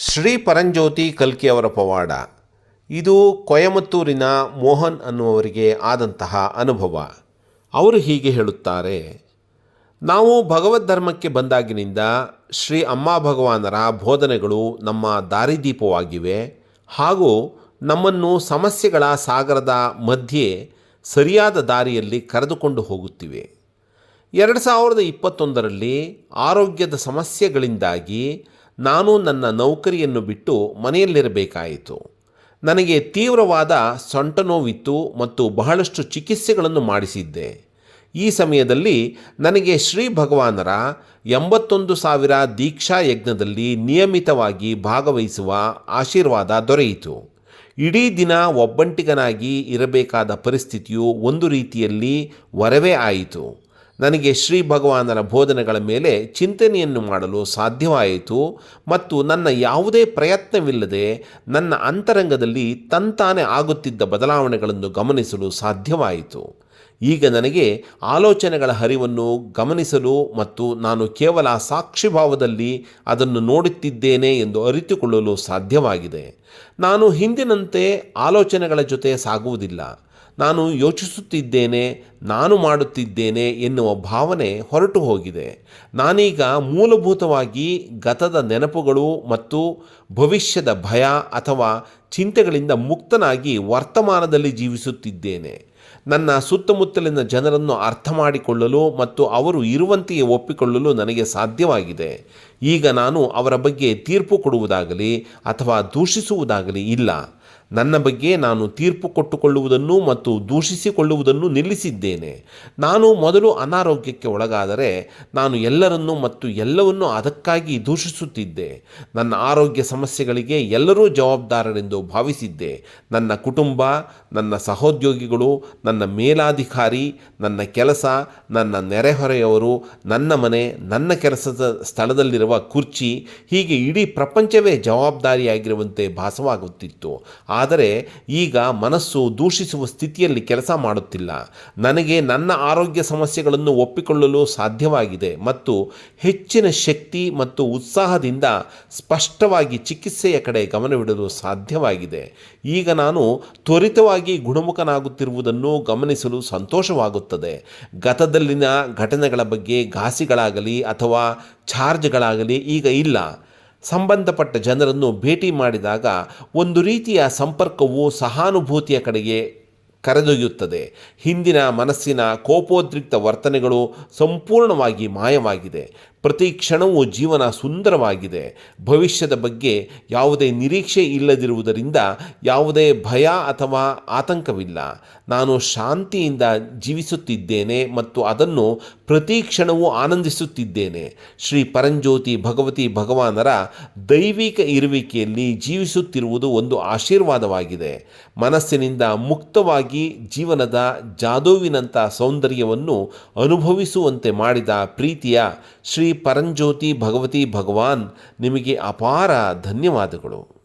ಶ್ರೀ ಪರಂಜ್ಯೋತಿ ಕಲ್ಕಿ ಅವರ ಪವಾಡ. ಇದು ಕೊಯಮತ್ತೂರಿನ ಮೋಹನ್ ಅನ್ನುವರಿಗೆ ಆದಂತಹ ಅನುಭವ. ಅವರು ಹೀಗೆ ಹೇಳುತ್ತಾರೆ, ನಾವು ಭಗವದ್ ಧರ್ಮಕ್ಕೆ ಬಂದಾಗಿನಿಂದ ಶ್ರೀ ಅಮ್ಮ ಭಗವಾನರ ಬೋಧನೆಗಳು ನಮ್ಮ ದಾರಿದೀಪವಾಗಿವೆ ಹಾಗೂ ನಮ್ಮನ್ನು ಸಮಸ್ಯೆಗಳ ಸಾಗರದ ಮಧ್ಯೆ ಸರಿಯಾದ ದಾರಿಯಲ್ಲಿ ಕರೆದುಕೊಂಡು ಹೋಗುತ್ತಿವೆ. ಎರಡು ಸಾವಿರದ ಇಪ್ಪತ್ತೊಂದರಲ್ಲಿ ಆರೋಗ್ಯದ ಸಮಸ್ಯೆಗಳಿಂದಾಗಿ ನಾನು ನನ್ನ ನೌಕರಿಯನ್ನು ಬಿಟ್ಟು ಮನೆಯಲ್ಲಿರಬೇಕಾಯಿತು. ನನಗೆ ತೀವ್ರವಾದ ಸೊಂಟ ನೋವಿತ್ತು ಮತ್ತು ಬಹಳಷ್ಟು ಚಿಕಿತ್ಸೆಗಳನ್ನು ಮಾಡಿಸಿದ್ದೆ. ಈ ಸಮಯದಲ್ಲಿ ನನಗೆ ಶ್ರೀ ಭಗವಾನರ ಎಂಬತ್ತೊಂದು ಸಾವಿರ ದೀಕ್ಷಾ ಯಜ್ಞದಲ್ಲಿ ನಿಯಮಿತವಾಗಿ ಭಾಗವಹಿಸುವ ಆಶೀರ್ವಾದ ದೊರೆಯಿತು. ಇಡೀ ದಿನ ಒಬ್ಬಂಟಿಗನಾಗಿ ಇರಬೇಕಾದ ಪರಿಸ್ಥಿತಿಯು ಒಂದು ರೀತಿಯಲ್ಲಿ ವರವೇ ಆಯಿತು. ನನಗೆ ಶ್ರೀ ಭಗವಾನರ ಬೋಧನೆಗಳ ಮೇಲೆ ಚಿಂತನೆಯನ್ನು ಮಾಡಲು ಸಾಧ್ಯವಾಯಿತು ಮತ್ತು ನನ್ನ ಯಾವುದೇ ಪ್ರಯತ್ನವಿಲ್ಲದೆ ನನ್ನ ಅಂತರಂಗದಲ್ಲಿ ತಂತಾನೆ ಆಗುತ್ತಿದ್ದ ಬದಲಾವಣೆಗಳನ್ನು ಗಮನಿಸಲು ಸಾಧ್ಯವಾಯಿತು. ಈಗ ನನಗೆ ಆಲೋಚನೆಗಳ ಹರಿವನ್ನು ಗಮನಿಸಲು ಮತ್ತು ನಾನು ಕೇವಲ ಸಾಕ್ಷಿಭಾವದಲ್ಲಿ ಅದನ್ನು ನೋಡುತ್ತಿದ್ದೇನೆ ಎಂದು ಅರಿತುಕೊಳ್ಳಲು ಸಾಧ್ಯವಾಗಿದೆ. ನಾನು ಹಿಂದಿನಂತೆ ಆಲೋಚನೆಗಳ ಜೊತೆ ಸಾಗುವುದಿಲ್ಲ. ನಾನು ಯೋಚಿಸುತ್ತಿದ್ದೇನೆ, ನಾನು ಮಾಡುತ್ತಿದ್ದೇನೆ ಎನ್ನುವ ಭಾವನೆ ಹೊರಟು ಹೋಗಿದೆ. ನಾನೀಗ ಮೂಲಭೂತವಾಗಿ ಗತದ ನೆನಪುಗಳು ಮತ್ತು ಭವಿಷ್ಯದ ಭಯ ಅಥವಾ ಚಿಂತೆಗಳಿಂದ ಮುಕ್ತನಾಗಿ ವರ್ತಮಾನದಲ್ಲಿ ಜೀವಿಸುತ್ತಿದ್ದೇನೆ. ನನ್ನ ಸುತ್ತಮುತ್ತಲಿನ ಜನರನ್ನು ಅರ್ಥ ಮಾಡಿಕೊಳ್ಳಲು ಮತ್ತು ಅವರು ಇರುವಂತೆಯೇ ಒಪ್ಪಿಕೊಳ್ಳಲು ನನಗೆ ಸಾಧ್ಯವಾಗಿದೆ. ಈಗ ನಾನು ಅವರ ಬಗ್ಗೆ ತೀರ್ಪು ಕೊಡುವುದಾಗಲಿ ಅಥವಾ ದೂಷಿಸುವುದಾಗಲಿ ಇಲ್ಲ. ನನ್ನ ಬಗ್ಗೆ ನಾನು ತೀರ್ಪು ಕೊಟ್ಟುಕೊಳ್ಳುವುದನ್ನು ಮತ್ತು ದೂಷಿಸಿಕೊಳ್ಳುವುದನ್ನು ನಿಲ್ಲಿಸಿದ್ದೇನೆ. ನಾನು ಮೊದಲು ಅನಾರೋಗ್ಯಕ್ಕೆ ಒಳಗಾದರೆ ನಾನು ಎಲ್ಲರನ್ನೂ ಮತ್ತು ಎಲ್ಲವನ್ನೂ ಅದಕ್ಕಾಗಿ ದೂಷಿಸುತ್ತಿದ್ದೆ. ನನ್ನ ಆರೋಗ್ಯ ಸಮಸ್ಯೆಗಳಿಗೆ ಎಲ್ಲರೂ ಜವಾಬ್ದಾರರೆಂದು ಭಾವಿಸಿದ್ದೆ. ನನ್ನ ಕುಟುಂಬ, ನನ್ನ ಸಹೋದ್ಯೋಗಿಗಳು, ನನ್ನ ಮೇಲಾಧಿಕಾರಿ, ನನ್ನ ಕೆಲಸ, ನನ್ನ ನೆರೆಹೊರೆಯವರು, ನನ್ನ ಮನೆ, ನನ್ನ ಕೆಲಸದ ಸ್ಥಳದಲ್ಲಿರುವ ಕುರ್ಚಿ ಹೀಗೆ ಇಡೀ ಪ್ರಪಂಚವೇ ಜವಾಬ್ದಾರಿಯಾಗಿರುವಂತೆ ಭಾಸವಾಗುತ್ತಿತ್ತು. ಆದರೆ ಈಗ ಮನಸ್ಸು ದೂಷಿಸುವ ಸ್ಥಿತಿಯಲ್ಲಿ ಕೆಲಸ ಮಾಡುತ್ತಿಲ್ಲ. ನನಗೆ ನನ್ನ ಆರೋಗ್ಯ ಸಮಸ್ಯೆಗಳನ್ನು ಒಪ್ಪಿಕೊಳ್ಳಲು ಸಾಧ್ಯವಾಗಿದೆ ಮತ್ತು ಹೆಚ್ಚಿನ ಶಕ್ತಿ ಮತ್ತು ಉತ್ಸಾಹದಿಂದ ಸ್ಪಷ್ಟವಾಗಿ ಚಿಕಿತ್ಸೆಯ ಕಡೆ ಗಮನವಿಡಲು ಸಾಧ್ಯವಾಗಿದೆ. ಈಗ ನಾನು ತ್ವರಿತವಾಗಿ ಗುಣಮುಖನಾಗುತ್ತಿರುವುದನ್ನು ಗಮನಿಸಲು ಸಂತೋಷವಾಗುತ್ತದೆ. ಗತದಲ್ಲಿನ ಘಟನೆಗಳ ಬಗ್ಗೆ ಘಾಸಿಗಳಾಗಲಿ ಅಥವಾ ಚಾರ್ಜ್ಗಳಾಗಲಿ ಈಗ ಇಲ್ಲ. ಸಂಬಂಧಪಟ್ಟ ಜನರನ್ನು ಭೇಟಿ ಮಾಡಿದಾಗ ಒಂದು ರೀತಿಯ ಸಂಪರ್ಕವು ಸಹಾನುಭೂತಿಯ ಕಡೆಗೆ ಕರೆದೊಯ್ಯುತ್ತದೆ. ಹಿಂದಿನ ಮನಸ್ಸಿನ ಕೋಪೋದ್ರಿಕ್ತ ವರ್ತನೆಗಳು ಸಂಪೂರ್ಣವಾಗಿ ಮಾಯವಾಗಿದೆ. ಪ್ರತಿ ಕ್ಷಣವೂ ಜೀವನ ಸುಂದರವಾಗಿದೆ. ಭವಿಷ್ಯದ ಬಗ್ಗೆ ಯಾವುದೇ ನಿರೀಕ್ಷೆ ಇಲ್ಲದಿರುವುದರಿಂದ ಯಾವುದೇ ಭಯ ಅಥವಾ ಆತಂಕವಿಲ್ಲ. ನಾನು ಶಾಂತಿಯಿಂದ ಜೀವಿಸುತ್ತಿದ್ದೇನೆ ಮತ್ತು ಅದನ್ನು ಪ್ರತಿ ಕ್ಷಣವೂ ಆನಂದಿಸುತ್ತಿದ್ದೇನೆ. ಶ್ರೀ ಪರಂಜ್ಯೋತಿ ಭಗವತಿ ಭಗವಾನರ ದೈವಿಕ ಇರುವಿಕೆಯಲ್ಲಿ ಜೀವಿಸುತ್ತಿರುವುದು ಒಂದು ಆಶೀರ್ವಾದವಾಗಿದೆ. ಮನಸ್ಸಿನಿಂದ ಮುಕ್ತವಾಗಿ ಜೀವನದ ಜಾದೂವಿನಂಥ ಸೌಂದರ್ಯವನ್ನು ಅನುಭವಿಸುವಂತೆ ಮಾಡಿದ ಪ್ರೀತಿಯ ಶ್ರೀ ಪರಂಜ್ಯೋತಿ ಭಗವತಿ ಭಗವಾನ್ ನಿಮಗೆ ಅಪಾರ ಧನ್ಯವಾದಗಳು.